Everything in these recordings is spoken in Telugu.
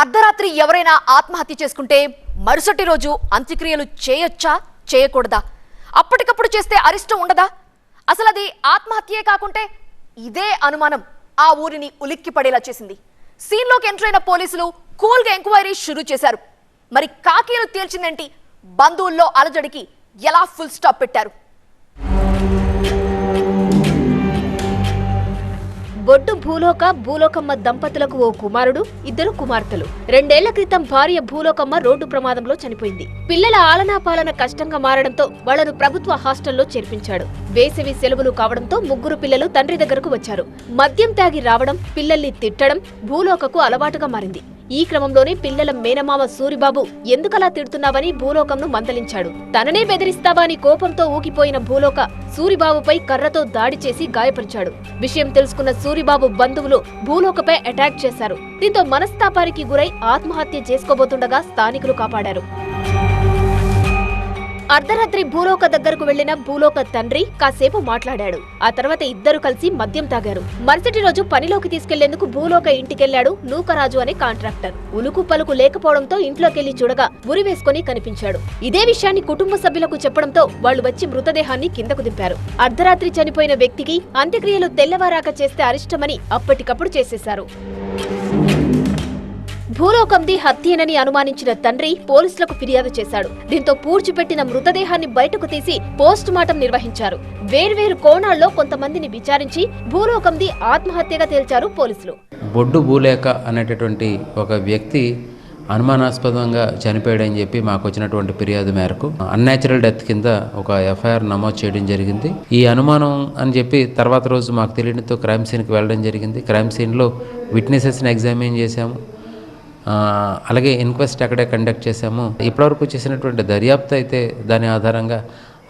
అర్ధరాత్రి ఎవరైనా ఆత్మహత్య చేసుకుంటే మరుసటి రోజు అంత్యక్రియలు చేయొచ్చా? చేయకూడదా? అప్పటికప్పుడు చేస్తే అరిష్టం ఉండదా? అసలు అది ఆత్మహత్యే కాకుంటే ఇదే అనుమానం ఆ ఊరిని ఉలిక్కి పడేలా చేసింది. సీన్లోకి ఎంటర్ అయిన పోలీసులు కూల్గా ఎంక్వైరీ షురూ చేశారు. మరి కాకీలు తేల్చిందేంటి? బంధువుల్లో అలజడికి ఎలా ఫుల్ స్టాప్ పెట్టారు? బొడ్డు భూలోక భూలోకమ్మ దంపతులకు ఓ కుమారుడు ఇద్దరు కుమార్తెలు. రెండేళ్ళ క్రితం భార్య భూలోకమ్మ రోడ్డు ప్రమాదంలో చనిపోయింది. పిల్లల ఆలనా పాలన కష్టంగా మారడంతో వాళ్ళను ప్రభుత్వ హాస్టల్లో చేర్పించాడు. వేసవి సెలవులు కావడంతో ముగ్గురు పిల్లలు తండ్రి దగ్గరకు వచ్చారు. మద్యం తాగి రావడం పిల్లల్ని తిట్టడం భూలోకకు అలవాటుగా మారింది. ఈ క్రమంలోనే పిల్లల మేనమామ సూరిబాబు ఎందుకలా తిడుతున్నావని భూలోకంను మందలించాడు. తననే బెదిరిస్తావా అని కోపంతో ఊగిపోయిన భూలోక సూరిబాబుపై కర్రతో దాడి చేసి గాయపరిచాడు. విషయం తెలుసుకున్న సూరిబాబు బంధువులు భూలోకపై అటాక్ చేశారు. దీంతో మనస్తాపానికి గురై ఆత్మహత్య చేసుకోబోతుండగా స్థానికులు కాపాడారు. అర్ధరాత్రి భూలోక దగ్గరకు వెళ్ళిన భూలోక తండ్రి కాసేపు మాట్లాడాడు. ఆ తర్వాత ఇద్దరు కలిసి మద్యం తాగారు. మరుసటి రోజు పనిలోకి తీసుకెళ్ళేందుకు భూలోక ఇంటికెళ్ళాడు నూకరాజు అనే కాంట్రాక్టర్. ఉలుకు పలుకు లేకపోవడంతో ఇంట్లోకెళ్ళి చూడగా ఉరి వేసుకుని కనిపించాడు. ఇదే విషయాన్ని కుటుంబ సభ్యులకు చెప్పడంతో వాళ్ళు వచ్చి మృతదేహాన్ని కిందకు దింపారు. అర్ధరాత్రి చనిపోయిన వ్యక్తికి అంత్యక్రియలు తెల్లవారాక చేస్తే అరిష్టమని అప్పటికప్పుడు చేసేశారు. భూలోకంది హత్యేనని అనుమానించిన తండ్రి పోలీసులకు ఫిర్యాదు చేశాడు. దీంతో పూడ్చిపెట్టిన మృతదేహాన్ని బయటకు తీసి పోస్ట్ మార్టం నిర్వహించారు. వేర్వేరు కోణాల్లో కొంతమందిని విచారించి భూలోకంది ఆత్మహత్యగా తేల్చారు పోలీసులు. బొడ్డు భూలేఖ అనేటటువంటి ఒక వ్యక్తి అనుమానాస్పదంగా చనిపోయాడని చెప్పి మాకు వచ్చినటువంటి ఫిర్యాదు మేరకు అన్యాచురల్ డెత్ కింద ఒక ఎఫ్ఐఆర్ నమోదు చేయడం జరిగింది. ఈ అనుమానం అని చెప్పి తర్వాత రోజు మాకు తెలియడంతో క్రైమ్ సీన్కి వెళ్ళడం జరిగింది. క్రైమ్ సీన్లో విట్నెసెస్ని ఎగ్జామిన్ చేశాము. అలాగే ఇన్క్వెస్ట్ అక్కడే కండక్ట్ చేశాము ఇప్పటివరకు చేసినటువంటి దర్యాప్తు అయితే దాని ఆధారంగా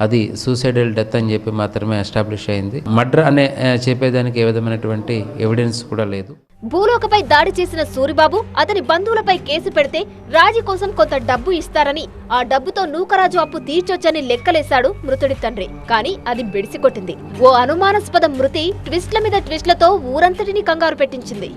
అది సూసైడల్ డెత్ అని చెప్పి మాత్రమే ఎస్టాబ్లిష్ అయింది. మర్డర్ అనే చెప్పేదానికి ఏ విధమైనటువంటి ఎవిడెన్స్ కూడా లేదు. భూలోకపై దాడి చేసిన సూరిబాబు అతని బంధువులపై కేసు పెడితే రాజీ కోసం కొంత డబ్బు ఇస్తారని ఆ డబ్బుతో నూకరాజు అప్పు తీర్చొచ్చని లెక్కలేశాడు మృతుడి తండ్రి. కానీ అది బెడిసికొట్టింది. ఓ అనుమానాస్పద మృతి ట్విస్ట్ల మీద ట్విస్ట్లతో ఊరంతటిని కంగారు పెట్టించింది.